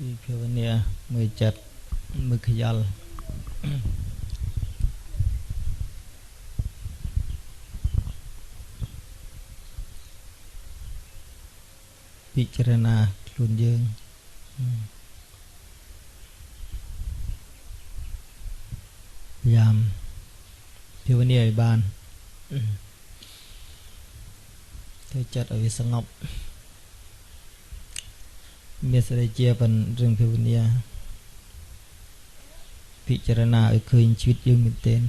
ពីភាវនាមួយចិត្តមួយខ្យល់ពិចារណាខ្លួនយើងយ៉ាំភាវនាឲ្យបានធ្វើចិត្តឲ្យវាស្ងប់ មានសេរីជាប៉ុនរឿងភាវនាពិចារណាឲ្យឃើញជីវិតយើងមែនទែន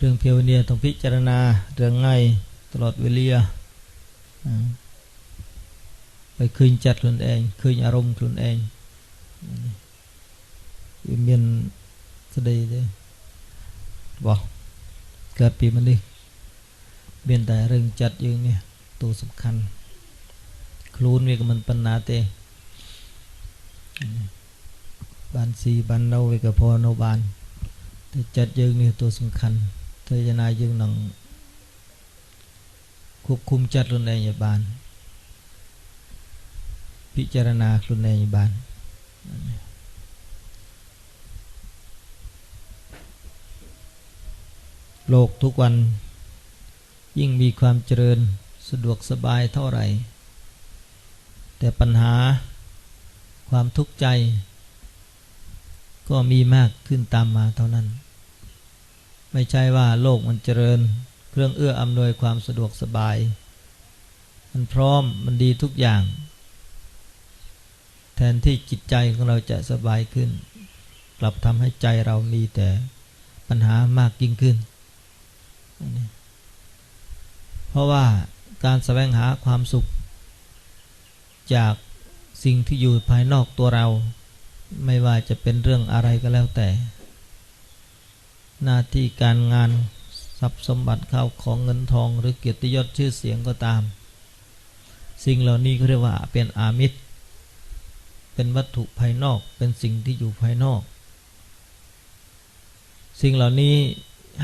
រឿងភាវនាទៅពិចារណារឿងថ្ងៃត្រឡប់វេលាឲ្យឃើញចិត្តខ្លួនឯងឃើញអារម្មណ៍ខ្លួនឯងវាមានស្ដីទេរបស់ កើតពីមនុស្សមានតែរឿងចិត្តយើងនេះទូសំខាន់ខ្លួនវាក៏មិនប៉ុណ្ណាទេបានស៊ីបាននៅវាក៏พอនៅបានតែចិត្តយើងនេះទូសំខាន់តែយ៉ាងណាយើងនឹងควបคุมចិត្តខ្លួនឯងឲ្យបានពិចារណាខ្លួនឯងឲ្យបាន โลกทุกวัน ยิ่งมีความเจริญสะดวกสบายเท่าไหร่ แต่ปัญหาความทุกข์ใจ ก็มีมากขึ้นตามมาเท่านั้น ไม่ใช่ว่าโลกมันเจริญ เครื่องเอื้ออำนวยความสะดวกสบาย มันพร้อมมันดีทุกอย่าง แทนที่จิตใจของเราจะสบายขึ้น กลับทำให้ใจเรามีแต่ปัญหามากยิ่งขึ้น เพราะว่าการแสวงหาความสุข จากสิ่งที่อยู่ภายนอกตัวเรา ไม่ว่าจะเป็นเรื่องอะไรก็แล้วแต่ หน้าที่การงานทรัพย์สมบัติข้าวของเงินทองหรือเกียรติยศชื่อเสียงก็ตาม สิ่งเหล่านี้เขาเรียกว่าเป็นอามิตร เป็นวัตถุภายนอกเป็นสิ่งที่อยู่ภายนอก สิ่งเหล่านี้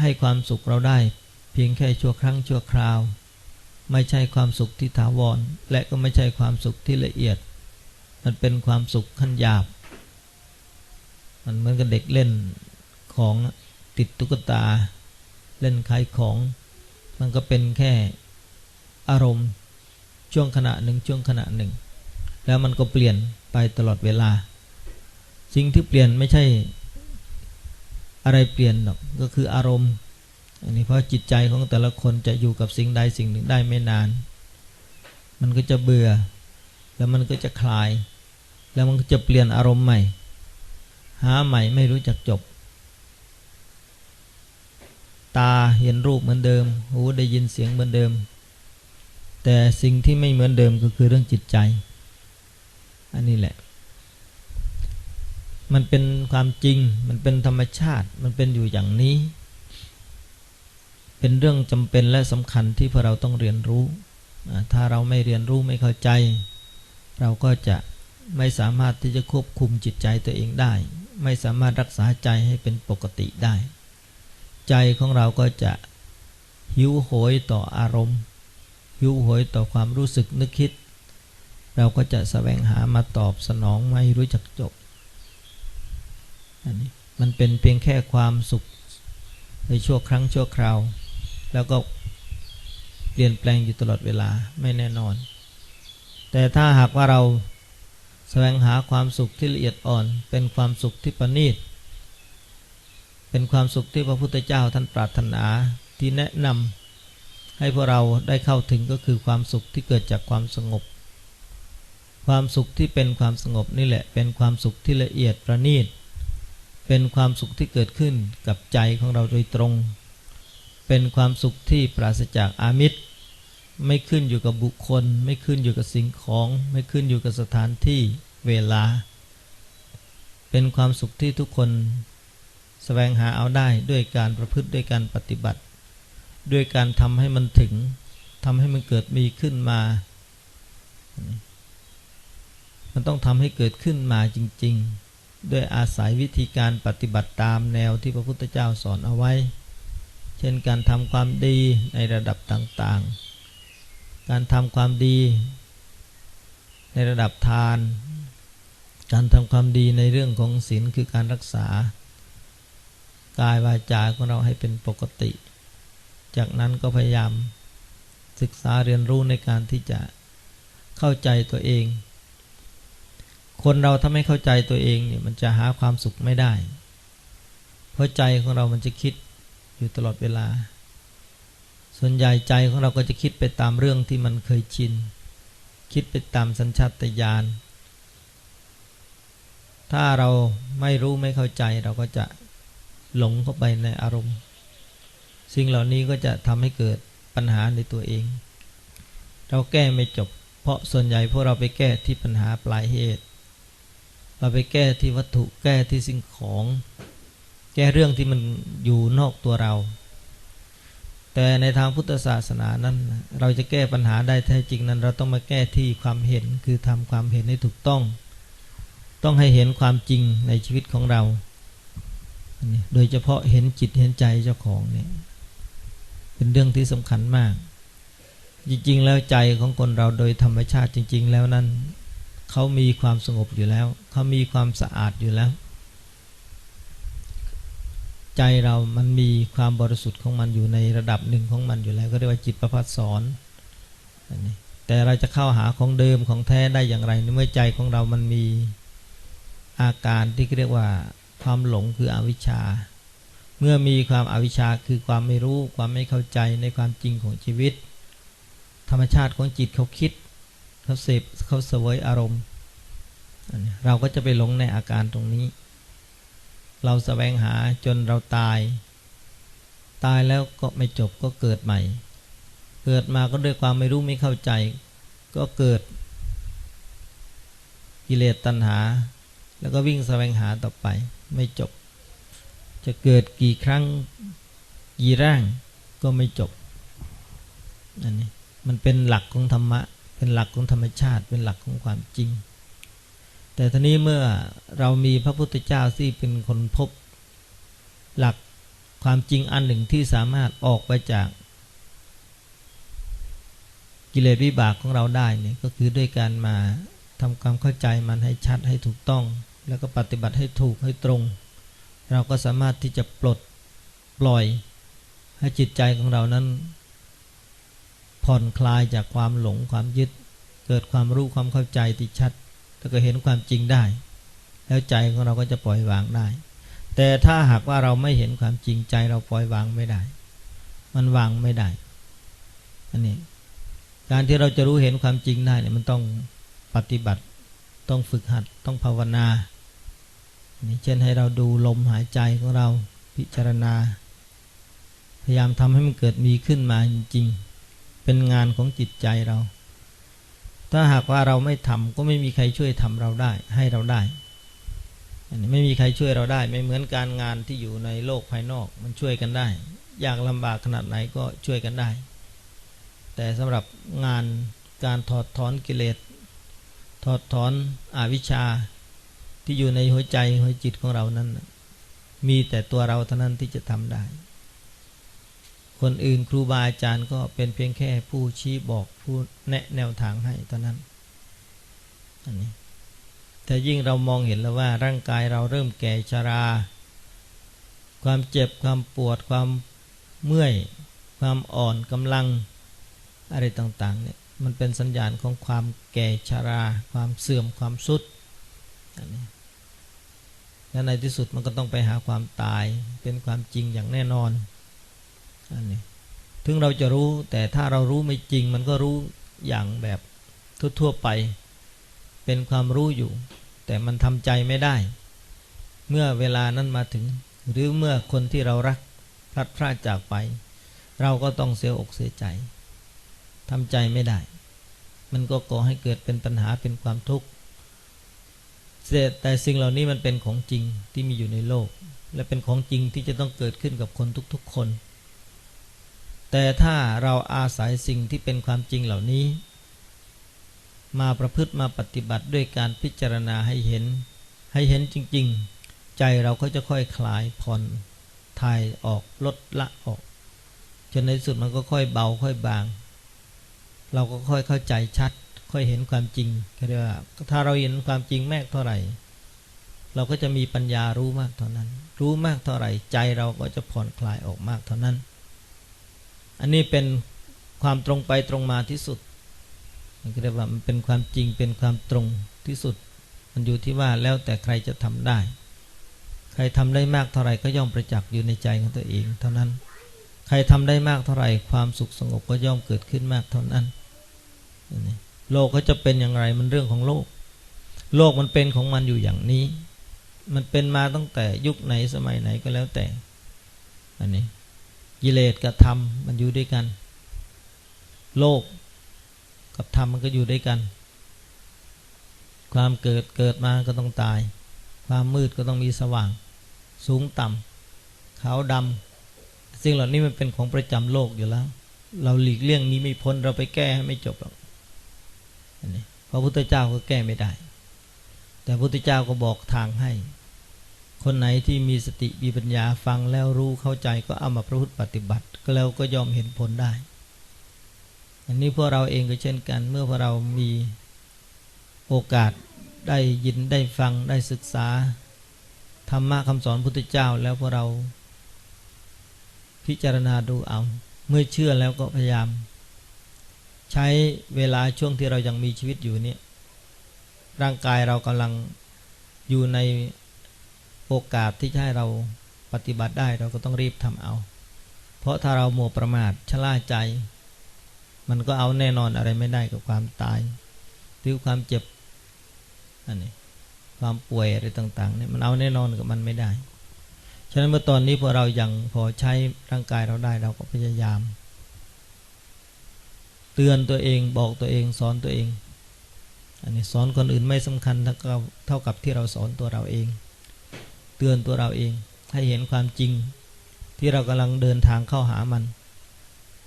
ให้ความสุขเราได้ เพียงแค่ชั่วครั้งชั่วคราว ไม่ใช่ความสุขที่ถาวร และก็ไม่ใช่ความสุขที่ละเอียด มันเป็นความสุขขั้นหยาบ มันเหมือนกับเด็กเล่นของติดตุ๊กตา เล่นขายของ มันก็เป็นแค่อารมณ์ช่วงขณะหนึ่งช่วงขณะหนึ่ง แล้วมันก็เปลี่ยนไปตลอดเวลา สิ่งที่เปลี่ยนไม่ใช่อะไรเปลี่ยนหรอกก็คืออารมณ์ อันนี้เพราะจิตใจของแต่ละคนจะอยู่กับสิ่งใดสิ่งหนึ่งได้ไม่นาน มันก็จะเบื่อ แล้วมันก็จะคลาย แล้วมันก็จะเปลี่ยนอารมณ์ใหม่ หาใหม่ไม่รู้จักจบ ตาเห็นรูปเหมือนเดิม หูได้ยินเสียงเหมือนเดิม แต่สิ่งที่ไม่เหมือนเดิมก็คือเรื่องจิตใจ อันนี้แหละ มันเป็นความจริง มันเป็นธรรมชาติ มันเป็นอยู่อย่างนี้ เป็นเรื่องจำเป็นและสำคัญที่พวกเราต้องเรียนรู้ ถ้าเราไม่เรียนรู้ไม่เข้าใจ เราก็จะไม่สามารถที่จะควบคุมจิตใจตัวเองได้ ไม่สามารถรักษาใจให้เป็นปกติได้ ใจของเราก็จะหิวโหยต่ออารมณ์ หิวโหยต่อความรู้สึกนึกคิด เราก็จะแสวงหามาตอบสนองไม่รู้จักจบอันนี้มันเป็นเพียงแค่ความสุขในชั่วครั้งชั่วคราว แล้วก็เปลี่ยนแปลงอยู่ตลอดเวลาไม่แน่นอน แต่ถ้าหากว่าเราแสวงหาความสุขที่ละเอียดอ่อน เป็นความสุขที่ประณีต เป็นความสุขที่พระพุทธเจ้าท่านปรารถนาที่แนะนำให้พวกเราได้เข้าถึงก็คือความสุขที่เกิดจากความสงบ ความสุขที่เป็นความสงบนี่แหละเป็นความสุขที่ละเอียดประณีต เป็นความสุขที่เกิดขึ้นกับใจของเราโดยตรง เป็นความสุขที่ปราศจากอามิตร ไม่ขึ้นอยู่กับบุคคล ไม่ขึ้นอยู่กับสิ่งของ ไม่ขึ้นอยู่กับสถานที่เวลา เป็นความสุขที่ทุกคนสแสวงหาเอาได้ด้วยการประพฤติด้วยการปฏิบัติ ด้วยการทำให้มันถึงทำให้มันเกิดมีขึ้นมา มันต้องทำให้เกิดขึ้นมาจริง ๆ ด้วยอาศัยวิธีการปฏิบัติตามแนวที่พระพุทธเจ้าสอนเอาไว้ ช่นการทำความดีในระดับต่างๆ การทำความดีในระดับทาน การทำความดีในเรื่องของศีลคือการรักษา กายวาจาของเราให้เป็นปกติ จากนั้นก็พยายามศึกษาเรียนรู้ในการที่จะเข้าใจตัวเอง คนเราถ้าไม่เข้าใจตัวเองเนี่ยมันจะหาความสุขไม่ได้ เพราะใจของเรามันจะคิด อยู่ตลอดเวลา ส่วนใหญ่ใจของเราก็จะคิดไปตามเรื่องที่มันเคยชิน คิดไปตามสัญชาตญาณ ถ้าเราไม่รู้ไม่เข้าใจเราก็จะหลงเข้าไปในอารมณ์ สิ่งเหล่านี้ก็จะทำให้เกิดปัญหาในตัวเอง เราแก้ไม่จบ เพราะส่วนใหญ่พวกเราไปแก้ที่ปัญหาปลายเหตุ เราไปแก้ที่วัตถุแก้ที่สิ่งของ แก้เรื่องที่มันอยู่นอกตัวเรา แต่ในทางพุทธศาสนานั้น เราจะแก้ปัญหาได้แท้จริงนั้น เราต้องมาแก้ที่ความเห็นคือทำความเห็นให้ถูกต้อง ต้องให้เห็นความจริงในชีวิตของเรา โดยเฉพาะเห็นจิตเห็นใจเจ้าของเนี่ยเป็นเรื่องที่สำคัญมาก จริงๆ แล้วใจของคนเราโดยธรรมชาติจริง ๆ แล้วนั้นเขามีความสงบอยู่แล้ว เขามีความสะอาดอยู่แล้ว ใจเรามันมีความบริสุทธิ์ของมันอยู่ในระดับหนึ่งของมันอยู่แล้ว ก็เรียกว่าจิตประพัดสอนแต่เราจะเข้าหาของเดิมของแท้ได้อย่างไรเมื่อใจของเรามันมีอาการที่เรียกว่าความหลงคืออวิชชา เมื่อมีความอาวิชชาคือความไม่รู้ความไม่เข้าใจในความจริงของชีวิต ธรรมชาติของจิตเขาคิดเขาเสพเขาเสวยอารมณ์ เราก็จะไปหลงในอาการตรงนี้ เราสแสวงหาจนเราตาย ตายแล้วก็ไม่จบก็เกิดใหม่ เกิดมาก็ด้วยความไม่รู้ไม่เข้าใจ ก็เกิด กิเลสตัณหา แล้วก็วิ่งสแสวงหาต่อไป ไม่จบ จะเกิดกี่ครั้งกี่ร่างก็ไม่จบอันนี้มันเป็นหลักของธรรมะ เป็นหลักของธรรมชาติ เป็นหลักของความจริง แต่ทีนี้เมื่อเรามีพระพุทธเจ้าที่เป็นคนพบหลักความจริงอันหนึ่งที่สามารถออกไปจาก กิเลสวิบากของเราได้เนี่ยก็คือด้วยการมาทำความเข้าใจมันให้ชัดให้ถูกต้อง แล้วก็ปฏิบัติให้ถูกให้ตรง เราก็สามารถที่จะปลดปล่อยให้จิตใจของเรานั้น ผ่อนคลายจากความหลงความยึด เกิดความรู้ความเข้าใจที่ชัด แล้วก็เห็นความจริงได้ แล้วใจของเราก็จะปล่อยวางได้ แต่ถ้าหากว่าเราไม่เห็นความจริงใจเราปล่อยวางไม่ได้ มันวางไม่ได้อันนี้การที่เราจะรู้เห็นความจริงได้เนี่ยมันต้องปฏิบัติต้องฝึกหัดต้องภาวนานี่เช่นให้เราดูลมหายใจของเราพิจารณา พยายามทำให้มันเกิดมีขึ้นมาจริง ๆ เป็นงานของจิตใจเรา ถ้าหากว่าเราไม่ทำก็ไม่มีใครช่วยทำเราได้ ให้เราได้อันนี้ไม่มีใครช่วยเราได้ ไม่เหมือนการงานที่อยู่ในโลกภายนอกมันช่วยกันได้ ยากลำบากขนาดไหนก็ช่วยกันได้ แต่สำหรับงานการถอดถอนกิเลสถอดถอนอวิชชาที่อยู่ในหัวใจหัวจิตของเรานั้น มีแต่ตัวเราเท่านั้นที่จะทำได้ คนอื่นครูบาอาจารย์ก็เป็นเพียงแค่ผู้ชี้บอกผู้แนะแนวทางให้เท่านั้นอันนี้แต่ยิ่งเรามองเห็นแล้วว่าร่างกายเราเริ่มแก่ชารา ความเจ็บความปวดความเมื่อย ความอ่อนกำลังอะไรต่างๆเนี่ยมันเป็นสัญญาณของความแก่ชารา ความเสื่อมความสุดอันนี้และในที่สุดมันก็ต้องไปหาความตายเป็นความจริงอย่างแน่นอน อันนี้ถึงเราจะรู้แต่ถ้าเรารู้ไม่จริง มันก็รู้อย่างแบบทั่วๆไป เป็นความรู้อยู่ แต่มันทำใจไม่ได้ เมื่อเวลานั้นมาถึง หรือเมื่อคนที่เรารักพลัดพรากจากไป เราก็ต้องเสียอกเสียใจทำใจไม่ได้ มันก็ก่อให้เกิดเป็นปัญหาเป็นความทุกข์แต่สิ่งเหล่านี้มันเป็นของจริงที่มีอยู่ในโลก และเป็นของจริงที่จะต้องเกิดขึ้นกับคนทุกๆคน แต่ถ้าเราอาศัยสิ่งที่เป็นความจริงเหล่านี้ มาประพฤติมาปฏิบัติด้วยการพิจารณาให้เห็น ให้เห็นจริง ๆ ใจเราก็จะค่อยคลายผ่อนทายออกลดละออก จนในที่สุดมันก็ค่อยเบาค่อยบาง เราก็ค่อยเข้าใจชัด ค่อยเห็นความจริงก็เรียกว่าถ้าเราเห็นความจริงแมกเท่าไหร่ เราก็จะมีปัญญารู้มากเท่านั้น รู้มากเท่าไหร่ ใจเราก็จะผ่อนคลายออกมากเท่านั้น อันนี้เป็นความตรงไปตรงมาที่สุด มันก็เรียกว่ามันเป็นความจริงเป็นความตรงที่สุด มันอยู่ที่ว่าแล้วแต่ใครจะทำได้ ใครทำได้มากเท่าไหร่ก็ย่อมประจักษ์อยู่ในใจของตัวเอง เท่านั้น ใครทำได้มากเท่าไหร่ความสุขสงบก็ย่อมเกิดขึ้นมากเท่านั้น โลกก็จะเป็นอย่างไรมันเรื่องของโลก โลกมันเป็นของมันอยู่อย่างนี้ มันเป็นมาตั้งแต่ยุคไหนสมัยไหนก็แล้วแต่ อันนี้ กิเลสกับธรรมมันอยู่ด้วยกัน โลกกับธรรมมันก็อยู่ด้วยกัน ความเกิดเกิดมาก็ต้องตาย ความมืดก็ต้องมีสว่าง สูงต่ำขาวดำสิ่งเหล่านี้มันเป็นของประจำโลกอยู่แล้ว เราหลีกเลี่ยงนี้ไม่พ้นเราไปแก้ให้ไม่จบหรอกอันนี้พระพุทธเจ้าก็แก้ไม่ได้ แต่พระพุทธเจ้าก็บอกทางให้ คนไหนที่มีสติมีปัญญาฟังแล้วรู้เข้าใจก็เอามาประพฤติปฏิบัติแล้วก็ยอมเห็นผลได้ อันนี้พวกเราเองก็เช่นกัน เมื่อพวกเรามีโอกาสได้ยินได้ฟังได้ศึกษา ธรรมะคำสอนพุทธเจ้าแล้วพวกเรา พิจารณาดูเอา เมื่อเชื่อแล้วก็พยายาม ใช้เวลาช่วงที่เรายังมีชีวิตอยู่เนี่ยร่างกายเรากำลังอยู่ใน โอกาสที่จะให้เราปฏิบัติได้เราก็ต้องรีบทำเอา เพราะถ้าเราหมัวประมาทชะล่าใจ มันก็เอาแน่นอนอะไรไม่ได้กับความตายหรือความเจ็บอันนี้ความป่วยอะไรต่างๆเนี่ยมันเอาแน่นอนกับมันไม่ได้ ฉะนั้นเมื่อตอนนี้พอเรายังพอใช้ร่างกายเราได้เราก็พยายาม เตือนตัวเองบอกตัวเองสอนตัวเอง อันนี้สอนคนอื่นไม่สำคัญเท่ากับเท่ากับที่เราสอนตัวเราเอง ตือนตัวเราเอง ให้เห็นความจริง ที่เรากำลังเดินทางเข้าหามัน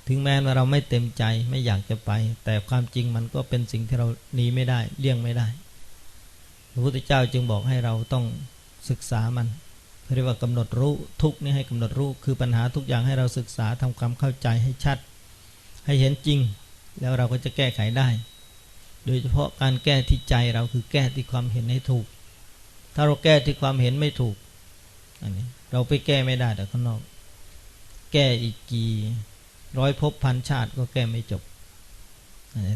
ถึงแม้ว่าเราไม่เต็มใจไม่อยากจะไป แต่ความจริงมันก็เป็นสิ่งที่เราหนีไม่ได้เลี่ยงไม่ได้ พระพุทธเจ้าจึงบอกให้เราต้องศึกษามันเรียกว่ากำหนดรู้ทุกนี่ให้กำหนดรู้คือปัญหาทุกอย่างให้เราศึกษาทำความเข้าใจให้ชัด ให้เห็นจริง แล้วเราก็จะแก้ไขได้ โดยเฉพาะการแก้ที่ใจเราคือแก้ที่ความเห็นให้ถูก ถ้าเราแก้ที่ความเห็นไม่ถูก อันนี้ เราไปแก้ไม่ได้แต่ข้างนอก แก้อีกกี่ร้อยภพพันชาติก็แก้ไม่จบ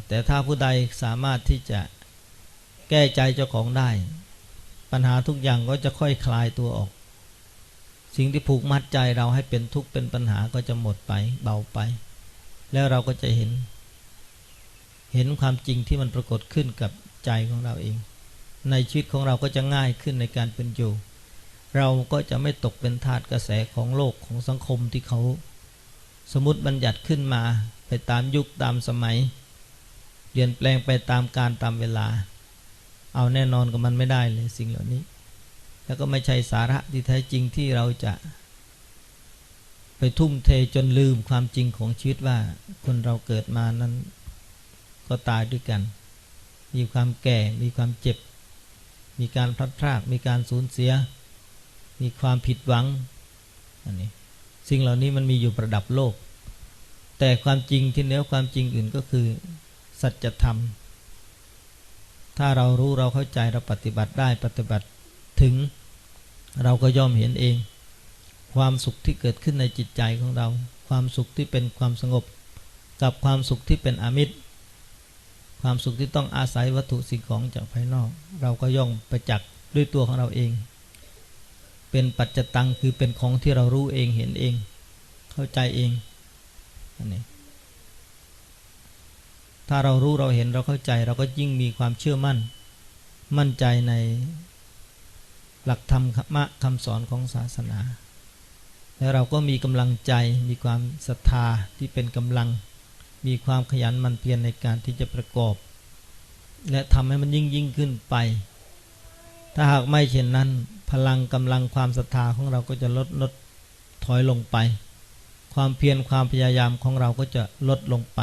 แต่ถ้าผู้ใดสามารถที่จะแก้ใจเจ้าของได้ ปัญหาทุกอย่างก็จะค่อยคลายตัวออก สิ่งที่ผูกมัดใจเราให้เป็นทุกข์เป็นปัญหาก็จะหมดไปเบาไป แล้วเราก็จะเห็น เห็นความจริงที่มันปรากฏขึ้นกับใจของเราเอง ในชีวิตของเราก็จะง่ายขึ้นในการเป็นอยู่ เราก็จะไม่ตกเป็นทาสกระแสของโลกของสังคมที่เขา สมมติบัญญัติขึ้นมาไปตามยุคตามสมัยเปลี่ยนแปลงไปตามการตามเวลา เอาแน่นอนกับมันไม่ได้เลยสิ่งเหล่านี้ แล้วก็ไม่ใช่สาระที่แท้จริงที่เราจะ ไปทุ่มเทจนลืมความจริงของชีวิตว่าคนเราเกิดมานั้น ก็ตายด้วยกัน มีความแก่มีความเจ็บ มีการพลัดพรากมีการสูญเสีย มีความผิดหวังอันนี้สิ่งเหล่านี้มันมีอยู่ประดับโลก แต่ความจริงที่เนื้อความจริงอื่นก็คือ สัจธรรม ถ้าเรารู้เราเข้าใจเราปฏิบัติได้ปฏิบัติถึงเราก็ย่อมเห็นเอง ความสุขที่เกิดขึ้นในจิตใจของเรา ความสุขที่เป็นความสงบ กับความสุขที่เป็นอมิตร ความสุขที่ต้องอาศัยวัตถุสิ่งของจากภายนอก เราก็ย่อมประจักษ์ด้วยตัวของเราเอง เป็นปัจจตังคือเป็นของที่เรารู้เองเห็นเอง เข้าใจเองอันนี้ถ้าเรารู้เราเห็นเราเข้าใจ เราก็ยิ่งมีความเชื่อมั่น มั่นใจในหลักธรรมะคำสอนของศาสนา แล้วเราก็มีกำลังใจมีความศรัทธาที่เป็นกำลัง มีความขยันมันเพียรในการที่จะประกอบ และทำให้มันยิ่งยิ่งขึ้นไป ถ้าหากไม่เช่นนั้น พลังกำลังความศรัทธาของเราก็จะลดลดถอยลงไป ความเพียรความพยายามของเราก็จะลดลงไป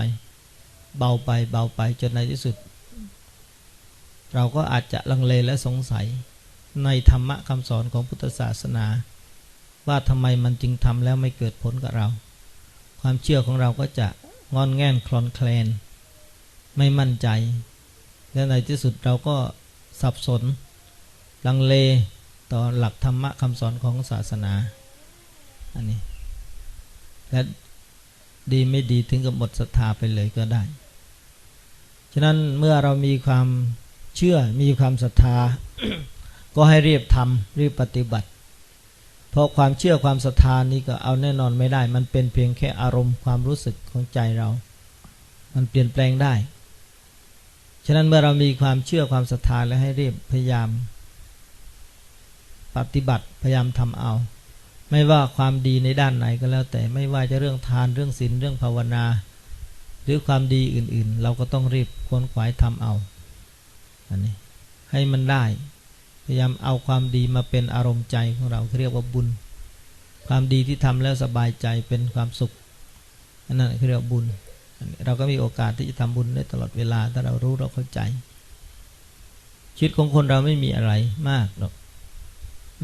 เบาไปเบาไปจนในที่สุด เราก็อาจจะลังเลและสงสัยในธรรมะคำสอนของพุทธศาสนา ว่าทำไมมันจึงทำแล้วไม่เกิดผลกับเราคความเชื่อของเราก็จะงอนแง่นคลอนแคลน ไม่มั่นใจ และในที่สุดเราก็สับสน ลังเลต่อหลักธรรมะคำสอนของศาสนา อันนี้ และดีไม่ดีถึงกับหมดศรัทธาไปเลยก็ได้ ฉะนั้นเมื่อเรามีความเชื่อมีความศรัทธา ก็ให้รีบทำรีบปฏิบัติ เพราะความเชื่อความศรัทธานี้ก็เอาแน่นอนไม่ได้ มันเป็นเพียงแค่อารมณ์ความรู้สึกของใจเรา มันเปลี่ยนแปลงได้ ฉะนั้นเมื่อเรามีความเชื่อความศรัทธาแล้วให้รีบพยายาม ปฏิบัติพยายามทำเอา ไม่ว่าความดีในด้านไหนก็แล้ว แต่ไม่ว่าจะเรื่องทานเรื่องศีลเรื่องภาวนา หรือความดีอื่นๆ เราก็ต้องรีบควนขวายทำเอาอันนี้ให้มันได้ พยายามเอาความดีมาเป็นอารมณ์ใจของเราเรียกว่าบุญ ความดีที่ทำแล้วสบายใจเป็นความสุขอันนั้นเรียกว่าบุญนนเราก็มีโอกาสที่จะทำบุญได้ตลอดเวลาถ้าเรารู้เราเข้าใจชีวิตของคนเราไม่มีอะไรมากหรอก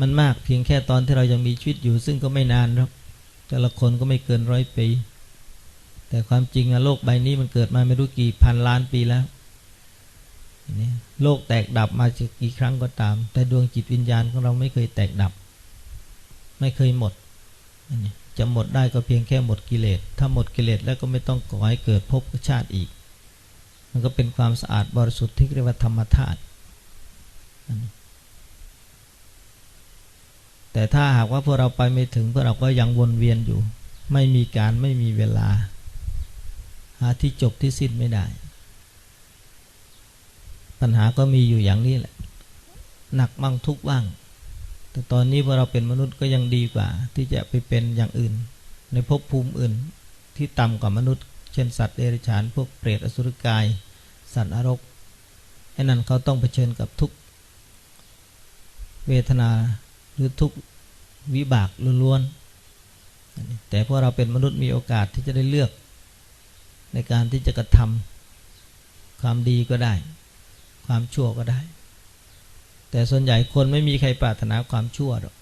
มันมากเพียงแค่ตอนที่เรายังมีชีวิตอยู่ ซึ่งก็ไม่นานหรอกแต่ละคนก็ไม่เกินร้อยปี แต่ความจริงอะโลกใบนี้มันเกิดมาไม่รู้กี่พันล้านปีแล้วนี่โลกแตกดับมาจะกี่ครั้งก็ตาม แต่ดวงจิตวิญญาณของเราไม่เคยแตกดับ ไม่เคยหมดนี่จะหมดได้ก็เพียงแค่หมดกิเลส ถ้าหมดกิเลสแล้วก็ไม่ต้องก่อให้เกิดภพชาติอีก มันก็เป็นความสะอาดบริสุทธิ์ที่เรียกว่าธรรมธาตุ แต่ถ้าหากว่าพวกเราไปไม่ถึงพวกเราก็ยังวนเวียนอยู่ ไม่มีการไม่มีเวลา หาที่จบที่สิ้นไม่ได้ ปัญหาก็มีอยู่อย่างนี้แหละ หนักบ้างทุกบ้าง แต่ตอนนี้พอเราเป็นมนุษย์ก็ยังดีกว่า ที่จะไปเป็นอย่างอื่น ในภพภูมิอื่นที่ต่ำกว่ามนุษย์ เช่นสัตว์เดรัจฉานพวกเปรตอสุรกาย สัตว์นรกไอ้นั่นเขาต้องเผชิญกับทุกเวทนา หรือทุกวิบากล้วนๆแต่พวกเราเป็นมนุษย์มีโอกาสที่จะได้เลือก ในการที่จะกระทำความดีก็ได้ ความชั่วก็ได้ แต่ส่วนใหญ่คนไม่มีใครปรารถนาความชั่วหรอก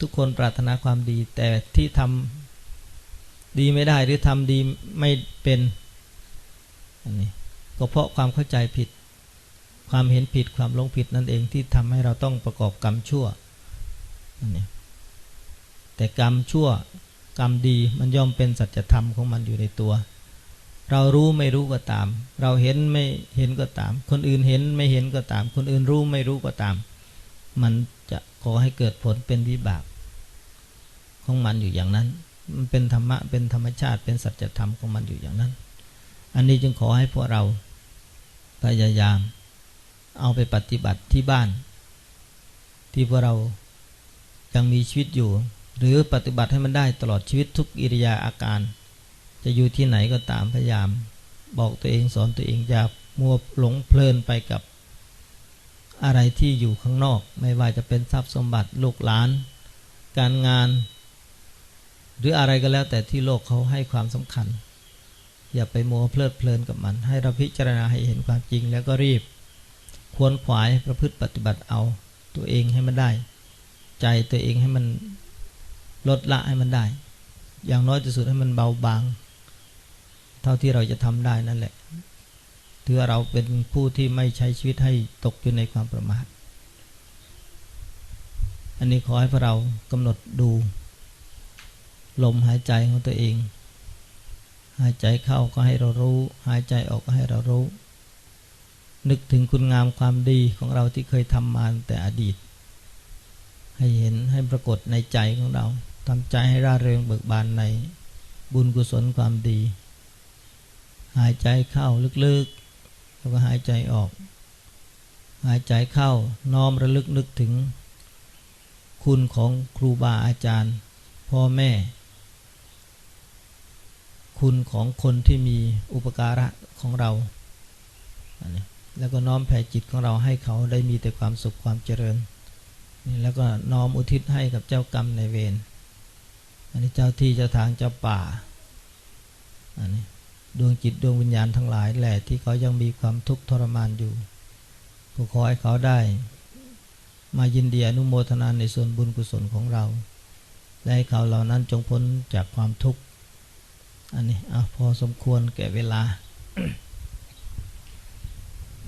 ทุกคนปรารถนาความดี แต่ที่ทำดีไม่ได้หรือทำดีไม่เป็นอันนี้ก็เพราะความเข้าใจผิด ความเห็นผิดความหลงผิดนั่นเองที่ทำให้เราต้องประกอบกรรมชั่วนี่แต่กรรมชั่วกรรมดีมันย่อมเป็นสัจธรรมของมันอยู่ในตัว เรารู้ไม่รู้ก็ตาม เราเห็นไม่เห็นก็ตาม คนอื่นเห็นไม่เห็นก็ตาม คนอื่นรู้ไม่รู้ก็ตาม มันจะขอให้เกิดผลเป็นวิบาก ของมันอยู่อย่างนั้น มันเป็นธรรมะเป็นธรรมชาติเป็นสัจธรรมของมันอยู่อย่างนั้น อันนี้จึงขอให้พวกเราพยายาม เอาไปปฏิบัติที่บ้าน ที่พวกเรายังมีชีวิตอยู่ หรือปฏิบัติให้มันได้ตลอดชีวิตทุกอิริยาอาการ จะอยู่ที่ไหนก็ตามพยายาม บอกตัวเองสอนตัวเองอย่ามัวหลงเพลินไปกับอะไรที่อยู่ข้างนอก ไม่ว่าจะเป็นทรัพย์สมบัติลูกหลาน การงาน หรืออะไรก็แล้วแต่ที่โลกเขาให้ความสำคัญ อย่าไปมัวเพลิดเพลินกับมัน ให้เราพิจารณาให้เห็นความจริงแล้วก็รีบ ควรขวายประพฤติปฏิบัติเอาตัวเองให้มันได้ ใจตัวเองให้มันลดละให้มันได้ อย่างน้อยที่สุดให้มันเบาบาง เท่าที่เราจะทำได้นั่นแหละถือเราเป็นผู้ที่ไม่ใช้ชีวิตให้ตกอยู่ในความประมาท อันนี้ขอให้พวกเรากำหนดดู ลมหายใจของตัวเอง หายใจเข้าก็ให้เรารู้ หายใจออกก็ให้เรารู้ นึกถึงคุณงามความดีของเราที่เคยทำมาแต่อดีต ให้เห็นให้ปรากฏในใจของเราทำใจให้ร่าเริงเบิกบานในบุญกุศลความดี หายใจเข้าลึกๆ แล้วก็หายใจออก หายใจเข้าน้อมระลึกนึกถึง คุณของครูบาอาจารย์ พ่อแม่ คุณของคนที่มีอุปการะของเรา แล้วก็น้อมแผ่จิตของเราให้เขาได้มีแต่ความสุขความเจริญ แล้วก็น้อมอุทิศให้กับเจ้ากรรมในเวร อันนี้เจ้าที่เจ้าทางเจ้าป่า อันนี้ดวงจิตดวงวิญญาณทั้งหลายแหละที่เขายังมีความทุกข์ทรมานอยู่ก็ขอให้เขาได้ มายินดีอนุโมทนาในส่วนบุญกุศลของเรา และให้เขาเหล่านั้นจงพ้นจากความทุกข์ อันนี้อพอสมควรแก่เวลา